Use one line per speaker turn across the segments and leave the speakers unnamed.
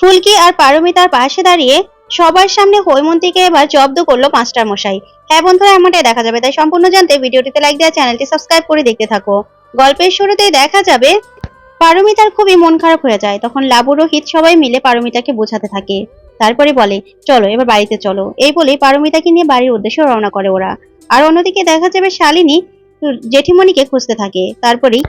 ফুলকি আর পারমিতার পাশে দাঁড়িয়ে সবার সামনে হৈমন্তীকে এবার জব্দ করল মাস্টার মশাই। হ্যাঁ বন্ধুরা, এমনটাই দেখা যাবে। তাই সম্পূর্ণ জানতে ভিডিওটিতে লাইক দেওয়া, চ্যানেলটি সাবস্ক্রাইব করে দেখতে থাকো। গল্পের শুরুতেই দেখা যাবে, পারমিতার খুবই মন খারাপ হয়ে যায়। তখন লাবু, রোহিত সবাই মিলে পারমিতাকে বোঝাতে থাকে। তারপরে বলে, চলো, এবার বাড়িতে চলো। এই বলে পারমিতাকে নিয়ে বাড়ির উদ্দেশ্যে রওনা করে ওরা। আর অন্যদিকে দেখা যাবে শালিনী, জেঠিমণিকে খুঁজতে থাকে। তারপরেই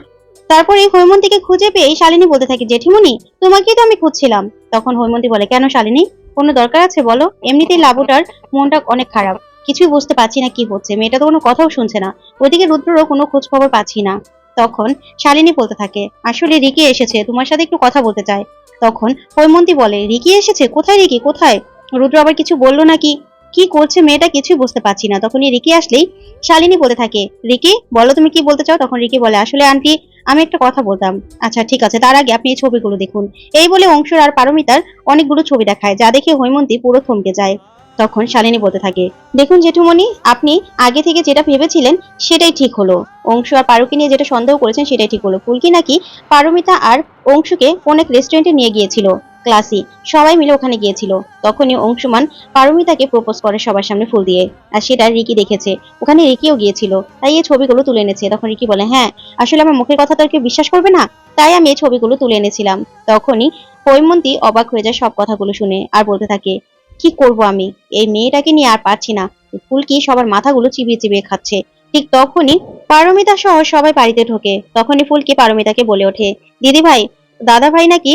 তারপরে হৈমন্তীকে খুঁজে পেয়ে শালিনী বলতে থাকে, জেঠিমণি তোমাকেই তো আমি খুঁজছিলাম। তখন হৈমন্তী বলে, কেন শালিনী? কোনো দরকার আছে বলো? এমনিতেই লাবুটার মনটা অনেক খারাপ। কিছুই বুঝতে পারছি না কি হচ্ছে। মেয়েটা তো কোনো কথাও শুনছে না। ওইদিকে রুদ্ররও কোনো খোঁজ খবর পাচ্ছি না। তখন শালিনী বলতে থাকে, আসলে রিকি এসেছে, তোমার সাথে একটু কথা বলতে চায় তখন হৈমন্তী বলে, রিকি এসেছে? কোথায় রিকি? কোথায়? রুদ্র আবার কিছু বলল নাকি? কি করছে মেয়েটা কিছুই বুঝতে পারছি না। তখনই রিকি আসলেই শালিনী বলতে থাকে, রিকি, বলো তুমি কি বলতে চাও? তখন রিকি বলে, আসলে আন্টি, আমি একটা কথা বলতাম। আচ্ছা ঠিক আছে, তার আগে আপনি এই ছবিগুলো দেখুন। এই বলে অংশুর আর পারমিতার অনেকগুলো ছবি দেখায়, যা দেখে হৈমন্তী পুরো থমকে যায়। তখন শালিনী বলতে থাকে, দেখুন জেঠুমণি, আপনি আগে থেকে যেটা ভেবেছিলেন সেটাই ঠিক হলো। অংশু আর পারুকে নিয়ে যেটা সন্দেহ করেছেন সেটাই ঠিক হলো। ফুলকি নাকি পারমিতা আর অংশুকে অনেক রেস্টুরেন্টে নিয়ে গিয়েছিল। ক্লাসি। সবাই মিলে ওখানে গিয়েছিল। তখনই অংশুমান পারমিতাকে প্রপোজ করে সবার সামনে ফুল দিয়ে। আর সেটা রিকি দেখেছে। ওখানে রিকিও গিয়েছিল। তাই এই ছবিগুলো তুলে এনেছে। তখন রিকি বলে হ্যাঁ আসলে আমার মুখের কথা তো আর কেউ বিশ্বাস করবে না। তাই আমি এই ছবিগুলো তুলে এনেছিলাম। তখনই হৈমন্তী অবাক হয়ে যায় সব কথাগুলো শুনে আর বলতে থাকে, কি করব আমি? এই মেয়েটাকে নিয়ে আর পারছি না। ফুলকি সবার মাথাগুলো চিবিয়ে চিবিয়ে খাচ্ছে? ঠিক তখনই পারমিতা সহ সবাই বাড়িতে ঢোকে। তখনই ফুলকি পারমিতাকে বলে ওঠে দিদি ভাই দাদা ভাই নাকি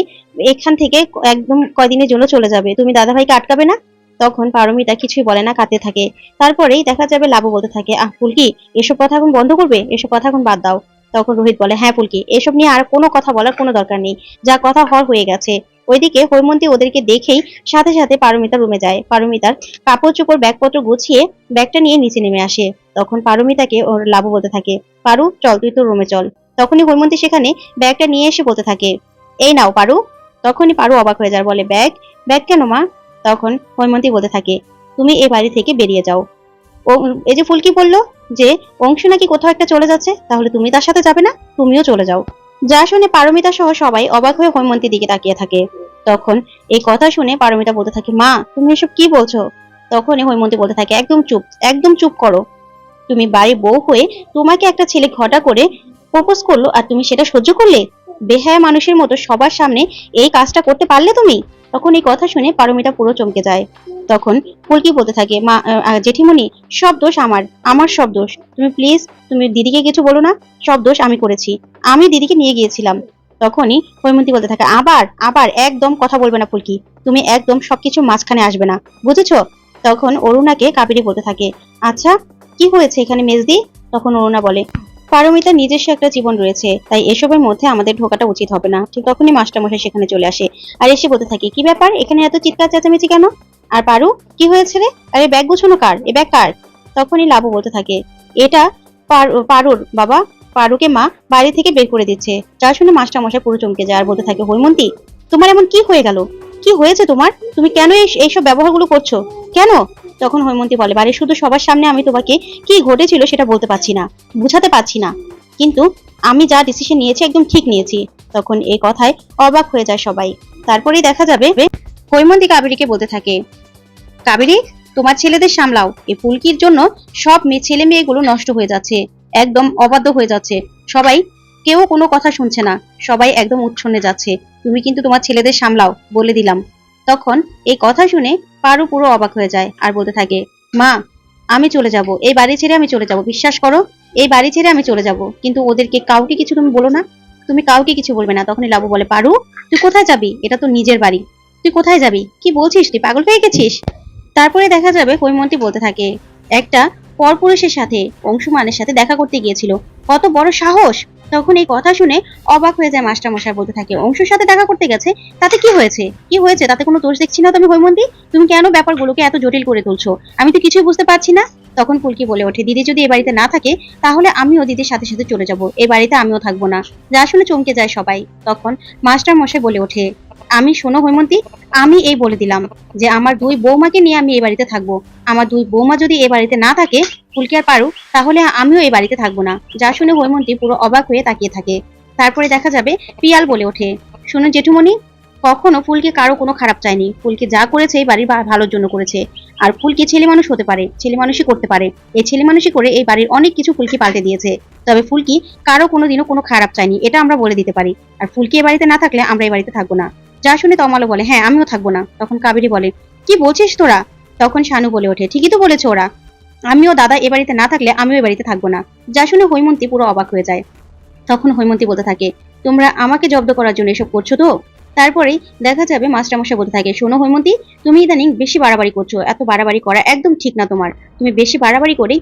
এখান থেকে একদম কয়দিনের জন্য চলে যাবে? তুমি দাদা ভাইকে আটকাবে না? তখন পারমিতা কিছুই বলে না, কাঁদতে থাকে। তারপরেই দেখা যাবে লাবু বলতে থাকে, আহ ফুলকি এসব কথা এখন বন্ধ করবে? এসব কথা এখন বাদ দাও। তখন রোহিত বলে হ্যাঁ ফুলকি এসব নিয়ে আর কোনো কথা বলার কোনো দরকার নেই। যা কথা হওয়ার হয়ে গেছে। ওইদিকে হৈমন্তী ওদেরকে দেখেই সাথে সাথে পারমিতা রুমে যায়। পারমিতার কাপড় চোপড়, ব্যাগপত্র গুছিয়ে ব্যাগটা নিয়ে নিচে নেমে আসে। তখন পারমিতাকে ওর লাবু বলতে থাকে, পারু, চল, তুই তো রুমে চল। তখনই হৈমন্তী সেখানে ব্যাগটা নিয়ে এসে বলতে থাকে এই নাও, পারু। তখনই পারু অবাক হয়ে যায়, বলে, ব্যাগ? ব্যাগ কেন, মা? তখন হৈমন্তী বলতে থাকে, তুমি এই বাড়ি থেকে বেরিয়ে যাও। ও এই যে ফুলকি বলল যে, অংশ নাকি কোথাও একটা চলে যাচ্ছে, তাহলে তুমি তার সাথে যাবে না, তুমিও চলে যাও। যা শুনে পারমিতা সহ সবাই অবাক হয়ে হৈমন্তীর দিকে তাকিয়ে থাকে। তখন এই কথা শুনে পারমিতা বলতে থাকে, মা, তুমি এসব কি বলছো? তখনই হৈমন্তী বলতে থাকে, একদম চুপ একদম চুপ করো। তুমি বাড়ির বউ হয়ে তোমাকে একটা ছেলে ঘটা করে প্রপোজ করল, আর তুমি সেটা সহ্য করলে? বেহায়া মানুষের মতো সবার সামনে এই কাজটা করতে পারলে তুমি? তখন এই কথা শুনে পারমিতা পুরো চমকে যায়। তখন ফুলকি বলতে থাকে, মা জেঠিমণি, সব দোষ আমার আমার সব দোষ। তুমি প্লিজ তুমি দিদিকে কিছু বলো না, সব দোষ আমি করেছি। আমি দিদিকে নিয়ে গিয়েছিলাম। তখনই হৈমন্তী বলতে থাকে, আবার আবার একদম কথা বলবে না ফুলকি। তুমি একদম সবকিছু মাঝখানে আসবে না। বুঝেছ? তখন অরুণাকে কাবেরি বলতে থাকে আচ্ছা কি হয়েছে এখানে মেজদি? তখন অরুণা বলে পারমিতার নিজস্ব একটা জীবন রয়েছে, তাই এসবের মধ্যে আমাদের ঢোকাটা উচিত হবে না। ঠিক তখনই মাস্টারমশাই সেখানে চলে আসে। আর এসে বলতে থাকে, কি ব্যাপার? এখানে এত চিৎকার চেঁচামেচি কেন? আর পারু, কি হয়েছে রে? আরে, ব্যাগ গুছানো কার? এ ব্যাগ কার? তখনই লাবু বলতে থাকে, এটা পারু- পারুর, বাবা। পারুকে মা বাড়ি থেকে বের করে দিচ্ছে। যার শুনে মাস্টার মশাই পুরো চমকে যায় আর বলতে থাকে, হৈমন্তী, তোমার এমন কি হয়ে গেল? কি হয়েছে তোমার? তুমি কেন এই- এইসব ব্যবহারগুলো করছ? কেন? তখন হৈমন্তী বলে, বাড়ির শুধু সবার সামনে আমি তোমাকে কি ঘটেছিল সেটা বলতে পারছি না, বুঝাতে পারছি না। কিন্তু আমি যা ডিসিশন নিয়েছি একদম ঠিক নিয়েছি। তখন এই কথায় অবাক হয়ে যায় সবাই। তারপরেই দেখা যাবে হৈমন্তী কাবেরীকে বলতে থাকে, কাবেরী, তোমার ছেলেদের সামলাও। এই ফুলকির জন্য সব মেয়ে, ছেলে মেয়েগুলো নষ্ট হয়ে যাচ্ছে, একদম অবাধ্য হয়ে যাচ্ছে। সবাই কেউ কোনো কথা শুনছে না। সবাই একদম উচ্ছন্নে যাচ্ছে। তুমি কিন্তু তোমার ছেলেদের সামলাও, বলে দিলাম। তখন এই কথা শুনে পারু পুরো অবাক হয়ে যায় আর বলতে থাকে, মা, আমি চলে যাব। এই বাড়ি ছেড়ে আমি চলে যাব, বিশ্বাস করো? এই বাড়ি ছেড়ে আমি চলে যাব। কিন্তু ওদেরকে কাউকে কিছু তুমি বলো না। তুমি কাউকে কিছু বলবে না। তখনই লাবু বলে, পারু, তুই কোথায় যাবি? এটা তো নিজের বাড়ি। তুই কোথায় যাবি? কি বলছিস তুই? পাগল হয়ে গেছিস? তারপরে দেখা যাবে হৈমন্তী বলতে থাকে, একটা পরপুরুষের সাথে অংশুমানের সাথে দেখা করতে গিয়েছিল। কত বড় সাহস! তখন এই কথা শুনে অবাক হয়ে যায় মাস্টার মশাই বলতে থাকে, অংশুর সাথে দেখা করতে গেছে? তাতে কি হয়েছে? কি হয়েছে? তাতে কোনো দোষ দেখছি না তুমি হৈমন্তী? তুমি কেন ব্যাপারগুলোকে এত জটিল করে তুলছো? আমি তো কিছুই বুঝতে পারছি না। তখন ফুলকি বলে ওঠে, দিদি যদি এ বাড়িতে না থাকে, তাহলে আমিও দিদির সাথে সাথে চলে যাব। এই বাড়িতে আমিও থাকব না। যা শুনে চমকে যায় সবাই। তখন মাস্টার মশাই বলে ওঠে, আমি শোনো হৈমন্তী, আমি এই বলে দিলাম যে, আমার দুই বৌমাকে নিয়ে আমি এই বাড়িতে থাকব। আমার দুই বৌমা যদি এ বাড়িতে না থাকে ফুলকি আর পারু তাহলে আমিও এই বাড়িতে থাকব না। যা শুনে হৈমন্তী পুরো অবাক হয়ে তাকিয়ে থাকে। তারপরে দেখা যাবে পিয়াল বলে ওঠে শুনুন জেঠুমণি, কখনো ফুলকে কারও কোনো খারাপ চায়নি। ফুলকে যা করেছে এই বাড়ির ভালোর জন্য করেছে। আর ফুলকি ছেলে মানুষ হতে পারে? ছেলে মানুষই করতে পারে। এই ছেলে মানুষই করে এই বাড়ির অনেক কিছু ফুলকি পাল্টে দিয়েছে। তবে ফুলকি কারও কোনোদিনও কোনো খারাপ চায়নি, এটা আমরা বলে দিতে পারি। আর ফুলকি এই বাড়িতে না থাকলে আমরা এই বাড়িতে থাকব না। যা শুনে তমালো বলে হ্যাঁ আমিও থাকব না। তখন কাবেরি বলে, কি বলছিস তোরা? তখন শানু বলে ওঠে, ঠিকই তো বলেছে ওরা। আমিও দাদা এ বাড়িতে না থাকলে আমিও এ বাড়িতে থাকব না। যা শুনে হৈমন্তী পুরো অবাক হয়ে যায়। তখন হৈমন্তী বলতে থাকে, তোমরা আমাকে জব্দ করার জন্য এসব করছ তো? তারপরে দেখা যাবে মাস্টারমশাই বলতে থাকে, শোনো হৈমন্তী, তুমি ইদানিং বেশি বাড়াবাড়ি করছ। এত বাড়াবাড়ি করা একদম ঠিক না তোমার। তুমি বেশি বাড়াবাড়ি করে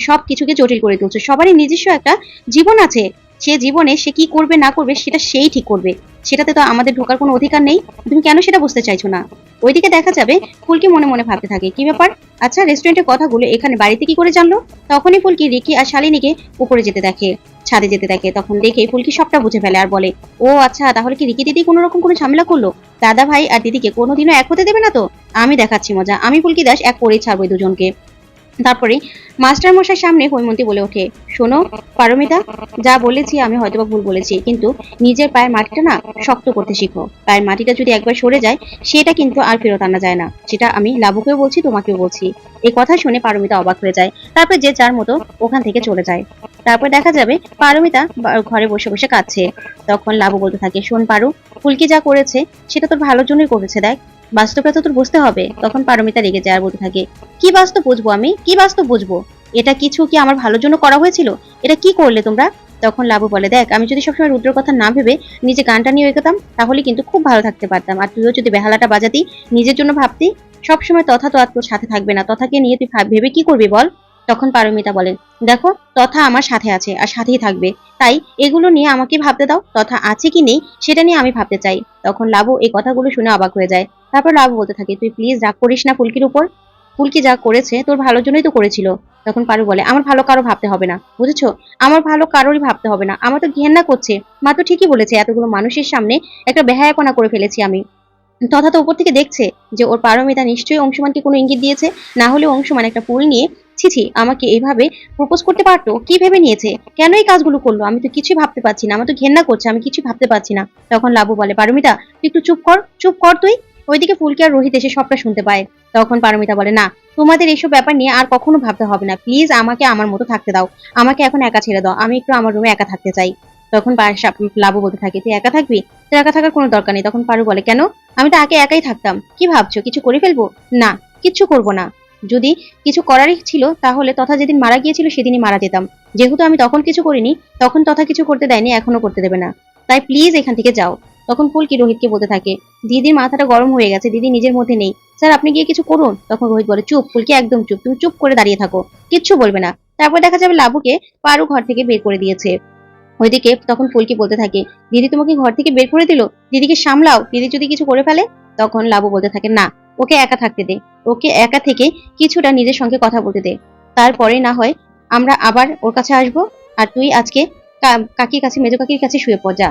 সব কিছুকে জটিল করে তুলছো। সবারই নিজস্ব একটা জীবন আছে। সে জীবনে সে কি করবে, না করবে, সেটা সেই ঠিক করবে। সেটাতে তো আমাদের ঢোকার কোনো অধিকার নেই। তুমি কেন সেটা বুঝতে চাইছো না? ওইদিকে দেখা যাবে ফুলকি মনে মনে ভাবতে থাকে, কি ব্যাপার? আচ্ছা রেস্টুরেন্টের কথাগুলো এখানে বাড়িতে কি করে জানলো? তখনই ফুলকি রিকি আর শালিনীকে উপরে যেতে দেখে, ছাদে যেতে দেখে। তখন দেখে ফুলকি সবটা বুঝে ফেলে আর বলে, ও আচ্ছা তাহলে কি রিকি দিদি কোনো রকম কোনো ঝামেলা করল? দাদা ভাই আর দিদিকে কোনোদিনও এক হতে দেবে না তো? আমি দেখাচ্ছি মজা। আমি ফুলকি দাস এক করেই ছাড়বো দুজনকে। তারপরে মাস্টার মশাই সামনে হৈমন্তী বলে ওঠে, শোনো পারমিতা, যা বলেছি আমি হয়তোবা ভুল বলেছি, কিন্তু নিজের পায়ের মাটিটা না শক্ত করতে শিখো। পায়ের মাটিটা যদি একবার সরে যায়, সেটা কিন্তু আর ফেরত আনা যায় না। সেটা আমি লাবুকেও বলছি, তোমাকেও বলছি। এই কথা শুনে পারমিতা অবাক হয়ে যায়। তারপর যে যার মতো ওখান থেকে চলে যায়। তারপর দেখা যাবে পারমিতা ঘরে বসে বসে কাঁদছে। তখন লাবু বলতে থাকে, শোন পারু, ফুলকি যা করেছে, সেটা তোর ভালোর জন্যই করেছে, দেখ। বাস্তবটা তো তোর বুঝতে হবে? তখন পারমিতা রেগে যায় আর বলতে থাকে, কি বাস্তব বুঝব আমি? কি বাস্তব বুঝব? এটা কিছু কি আমার ভালোর জন্য করা হয়েছিল? এটা কি করলে তোমরা? তখন লাবু বলে, দেখ, আমি যদি সবসময় রুদ্রের কথা না ভেবে নিজে গানটা নিয়ে এগোতাম, তাহলে কিন্তু খুব ভালো থাকতে পারতাম। আর তুইও যদি বেহালাটা বাজাতি, নিজের জন্য ভাবতি, সবসময় তথা তো তোর সাথে থাকবে না। তথাকে নিয়ে তুই ভাব- কি করবি বল? তখন পারমিতা বলেন দেখো, তথা আমার সাথে আছে আর সাথেই থাকবে। তাই এগুলো নিয়ে আমাকে ভাবতে দাও, তথা আছে কি নেই, সেটা নিয়ে আমি ভাবতে চাই। তখন লাবু এই কথাগুলো শুনে অবাক হয়ে যায়। তারপর লাবু বলতে থাকে, তুই প্লিজ রাগ করিস না ফুলকির উপর। ফুলকি যা করেছে তোর ভালোর জন্যই তো করেছিল। তখন পারু বলে, আমার ভালো কারও ভাবতে হবে না, বুঝেছ? আমার ভালো কারোরই ভাবতে হবে না। আমার তো ঘেন্না করছে। মা তো ঠিকই বলেছে, এতগুলো মানুষের সামনে একটা বেহায়াপনা করে ফেলেছি আমি। তথা তো উপর থেকে দেখছে যে ওর পারমিতা নিশ্চয়ই অংশুমানকে কোনো ইঙ্গিত দিয়েছে। না হলে অংশুমান একটা ফুল নিয়ে ছিছি আমাকে এইভাবে প্রপোজ করতে পারতো? কি ভেবে নিয়েছে? কেন এই কাজগুলো করল? আমি তো কিছুই ভাবতে পারছি না। আমার তো ঘেন্না করছে, আমি কিছু ভাবতে পারছি না। তখন লাবু বলে, পারমিতা, তুই একটু চুপ কর চুপ কর তুই। ওইদিকে ফুলকি আর রোহিত এসে সবটা শুনতে পায়। তখন পারমিতা বলে, না, তোমাদের এইসব ব্যাপার নিয়ে আর কখনো ভাবতে হবে না। প্লিজ আমাকে আমার মতো থাকতে দাও। আমাকে এখন একা ছেড়ে দাও। আমি একটু আমার রুমে একা থাকতে চাই। তখন লাবু বলতে থাকে, তুই একা থাকবি? তোর একা থাকার কোনো দরকার নেই। তখন পারু বলে, কেন? আমি তো আগে একাই থাকতাম। কি ভাবছ? কিছু করে ফেলব? না, কিচ্ছু করব না। যদি কিছু করারই ছিল, তাহলে তথা যেদিন মারা গিয়েছিল, সেদিনই মারা যেতাম। যেহেতু আমি তখন কিছু করিনি, তখন তথা কিছু করতে দেয়নি, এখনও করতে দেবে না। তাই প্লিজ এখান থেকে যাও। তখন ফুলকি রোহিতকে বলতে থাকে, দিদির মাথাটা গরম হয়ে গেছে, দিদি নিজের মধ্যে নেই। স্যার, আপনি গিয়ে কিছু করুন। তখন রোহিত বলে, চুপ, ফুলকি, একদম চুপ। তুমি চুপ করে দাঁড়িয়ে থাকো। কিচ্ছু বলবে না। তারপর দেখা যাবে লাবুকে পারু ঘর থেকে বের করে দিয়েছে। ওইদিকে তখন ফুলকি বলতে থাকে, দিদি তোমাকে ঘর থেকে বের করে দিল? দিদিকে সামলাও। দিদি যদি কিছু করে ফেলে? তখন লাবু বলতে থাকে, না, ওকে একা থাকতে দে। ওকে একা থেকে কিছুটা নিজের সঙ্গে কথা বলতে দে। তারপরে না হয় আমরা আবার ওর কাছে আসব। আর তুই আজকে কাকির কাছে, মেজো কাকির কাছে শুয়ে পড়, যা।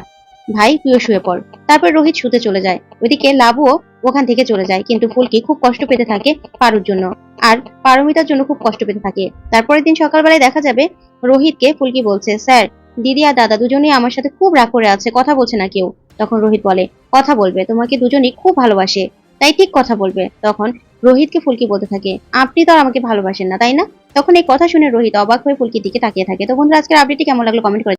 ভাই, তুইও শুয়ে পড়। তারপর রোহিত শুতে চলে যায়। ওইদিকে লাবুও ওখান থেকে চলে যায়, কিন্তু ফুলকি খুব কষ্ট পেতে থাকে পারুর জন্য। আর পারমিতার জন্য খুব কষ্ট পেতে থাকে। তারপরের দিন সকালবেলায় দেখা যাবে রোহিতকে ফুলকি বলছে, স্যার, দিদি আর দাদা দুজনেই আমার সাথে খুব রাগ করে আছে, কথা বলছে না কেউ। তখন রোহিত বলে, কথা বলবে, তোমাকে দুজনেই খুব ভালোবাসে। তাই ঠিক কথা বলবে। তখন রোহিতকে ফুলকি বলতে থাকে, আপনি তো আমাকে ভালোবাসেন না, তাই না? তখন এই কথা শুনে রোহিত অবাক হয়ে ফুলকির দিকে তাকিয়ে থাকে। তো বন্ধুরা, আজকের আপডেটটি কেমন লাগল? কমেন্ট করে